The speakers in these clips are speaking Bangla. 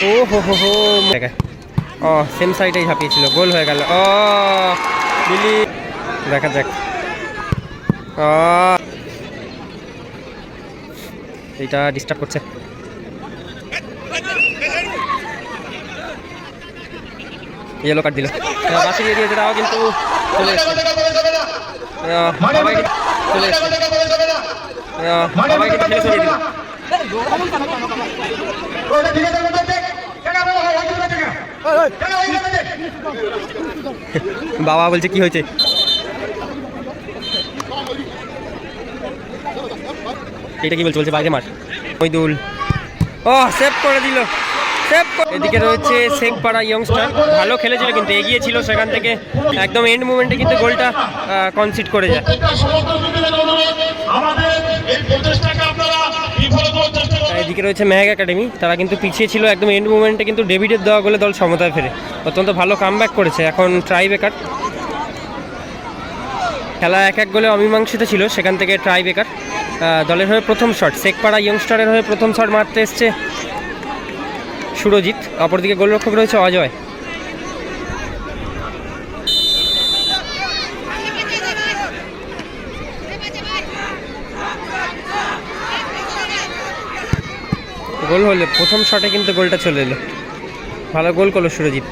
ও হো হো হো ও সেম সাইডেই ঝাঁপিয়েছিল গোল হয়ে গেল। ও বিলি দেখা যাক। ও। এইটা ডিস্টার্ব করছে। ইয়েলো কার্ড দিল। বাসি দিয়ে দিয়েছে তাও কিন্তু চলে চলে দিল। বাবা বলছে, কি হয়েছে? এটা কি বলছে? বলছে, বাইরে মার। মইদুল ও সেভ করে দিল। এদিকে রয়েছে শেখপাড়া ইয়ংস্টার ভালো খেলেছিল কিন্তু, এগিয়ে ছিল সেখান থেকে। একদম এন্ড মুভমেন্টে কিন্তু গোলটা কনসিড করে যায়। এদিকে রয়েছে ম্যাগ একাডেমি। তারা কিন্তু পিছিয়ে ছিল একদম এন্ড মুভমেন্টে কিন্তু ডেভিডের দেওয়া গোলে দল সমতায় ফেরে। অত্যন্ত ভালো কামব্যাক করেছে। এখন ট্রাই বেকার খেলা এক এক গোলে অমীমাংসিত ছিল। সেখান থেকে ট্রাই বেকার দলের হয়ে প্রথম শট শেখপাড়া ইয়ংস্টারের হয়ে প্রথম শট মারতে এসছে সুরজিৎ। অপরদিকে গোলরক্ষক রয়েছে অজয়। গোল হলে প্রথম শটে কিন্তু গোলটা চলে এলো। ভালো গোল করল সুরজিৎ।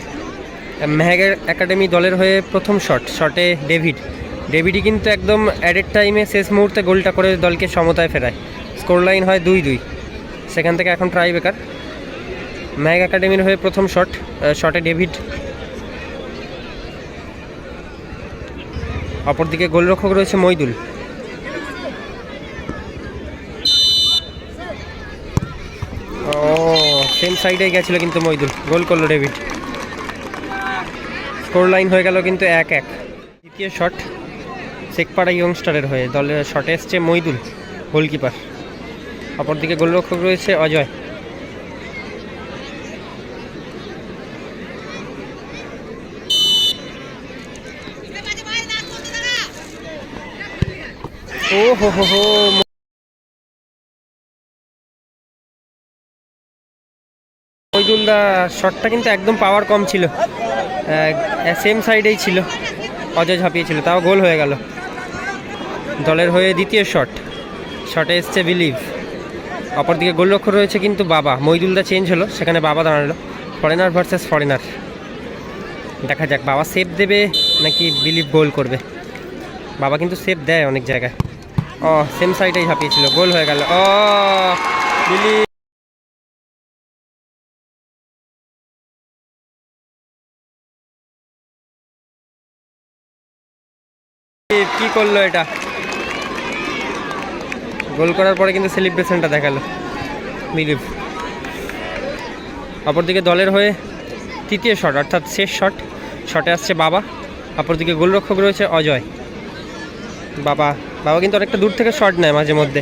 মেহেগের একাডেমি দলের হয়ে প্রথম শট, শটে ডেভিড। ডেভিডই কিন্তু একদম অ্যাডেড টাইমে শেষ মুহূর্তে গোলটা করে দলকে সমতায় ফেরায়। স্কোর লাইন হয় দুই দুই। সেখান থেকে এখন ট্রাই বেকার ম্যাগ একাডেমির হয়ে প্রথম শট শটে ডেভিড। অপরদিকে গোলরক্ষক রয়েছে মইদুল ও সেম সাইডে গেছিল কিন্তু মইদুল, গোল করল ডেভিড। স্কোর লাইন হয়ে গেল কিন্তু এক এক। দ্বিতীয় শট শেখপাড়া ইয়ংস্টারের হয়ে, দলের শটে এসছে মইদুল, গোলকিপার। অপরদিকে গোলরক্ষক রয়েছে অজয়। ও হো হো হো মইদুলদা শটটা কিন্তু একদম পাওয়ার কম ছিল। সেম সাইডেই ছিল। অজয় ঝাঁপিয়েছিল, তাও গোল হয়ে গেল। দলের হয়ে দ্বিতীয় শট শটে এসছে বিলিভ অপরদিকে গোলরক্ষক রয়েছে কিন্তু বাবা। মইদুলদা চেঞ্জ হলো, সেখানে বাবা দাঁড়াল। ফরেনার ভার্সেস ফরেনার দেখা যাক, বাবা সেভ দেবে নাকি বিলিভ গোল করবে। বাবা কিন্তু সেভ দেয় অনেক জায়গায়। ও সেম সাইডেই ঝাঁপিয়েছিল, গোল হয়ে গেল। ও বিলিভ কি করল এটা? গোল করার পরে কিন্তু সেলিব্রেশনটা দেখাল। মিলিপ অপরদিকে দলের হয়ে তৃতীয় শট, অর্থাৎ শেষ শট। শটে আসছে বাবা। অপরদিকে গোলরক্ষক রয়েছে অজয়। বাবা বাবা কিন্তু অনেকটা দূর থেকে শট নেয় মাঝে মধ্যে।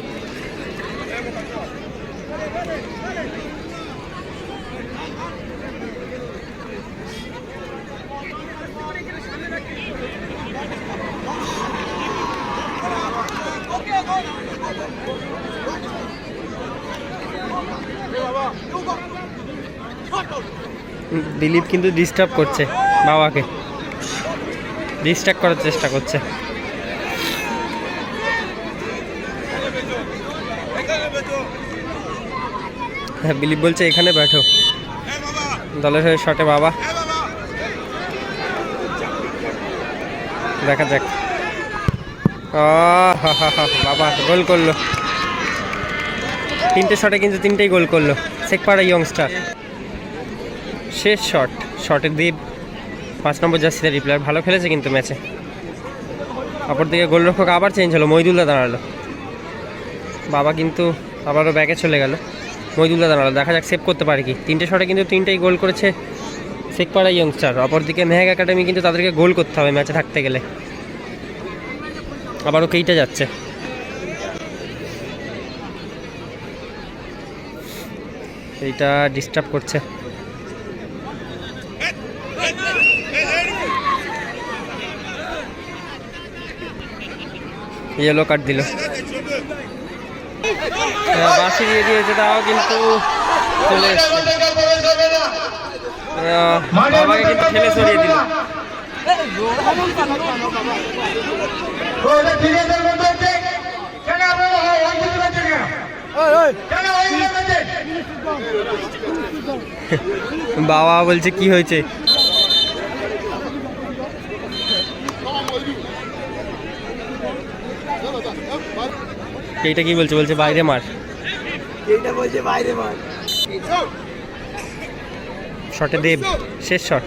দিলীপ কিন্তু ডিস্টার্ব করছে বাবাকে। ডিস্টার্ব করার চেষ্টা করছে। হ্যাঁ দিলীপ বলছে, এখানে ব্যাঠো। দলের হয়ে শটে বাবা। দেখা যাক। বাবা, গোল করল। তিনটে শটে কিন্তু তিনটেই গোল করল। শেখপাড়া ইয়ংস্টার শেষ শট শটের দ্বীপ পাঁচ নম্বর জার্সিতে রিপ্লেয়ার। ভালো খেলেছে কিন্তু ম্যাচে। অপরদিকে গোলরক্ষক আবার চেঞ্জ হলো, মইদুল্লাহ দাঁড়াল। বাবা কিন্তু আবারও ব্যাকে চলে গেল। মইদুল্লাহ দাঁড়াল। দেখা যাক সেভ করতে পারে কি। তিনটে শটে কিন্তু তিনটেই গোল করেছে শেখপাড়া ইয়ংস্টার অপরদিকে মেহেক একাডেমি কিন্তু তাদেরকে গোল করতে হবে ম্যাচে থাকতে গেলে। আবারও কেইটা যাচ্ছে। এইটা ডিস্টার্ব করছে। ইয়েলো কার্ড দিল। বাসি দিয়ে দিয়েছে তাও কিন্তু চলে আহ, বাবাকে কিন্তু ঠেলে সরিয়ে দিল। হয় বাবা বলছে কি হয়েছে? এইটা কি বলছে? বলছে বাইরে মার। এইটা বলছে বাইরে মার। শটে দেব শেষ শট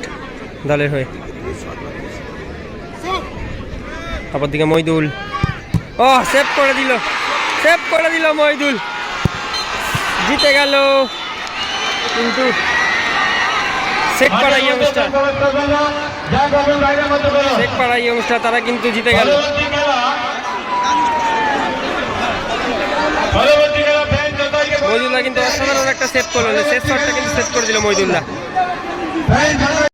দলের হয়ে। অপর দিকে মইদুল। ও সেভ করে দিল সেভ করে দিল মইদুল। জিতে গেল। কিন্তু শেখ পাড়া ইয়ংস্টার শেখ পাড়া ইয়ংস্টার তারা কিন্তু জিতে গেল। মইদুল্লাহ কিন্তু অসাধারণ একটা সেট করল। শেষ শটটা কিন্তু সেট করে দিল মইদুল্লাহ। ফ্যান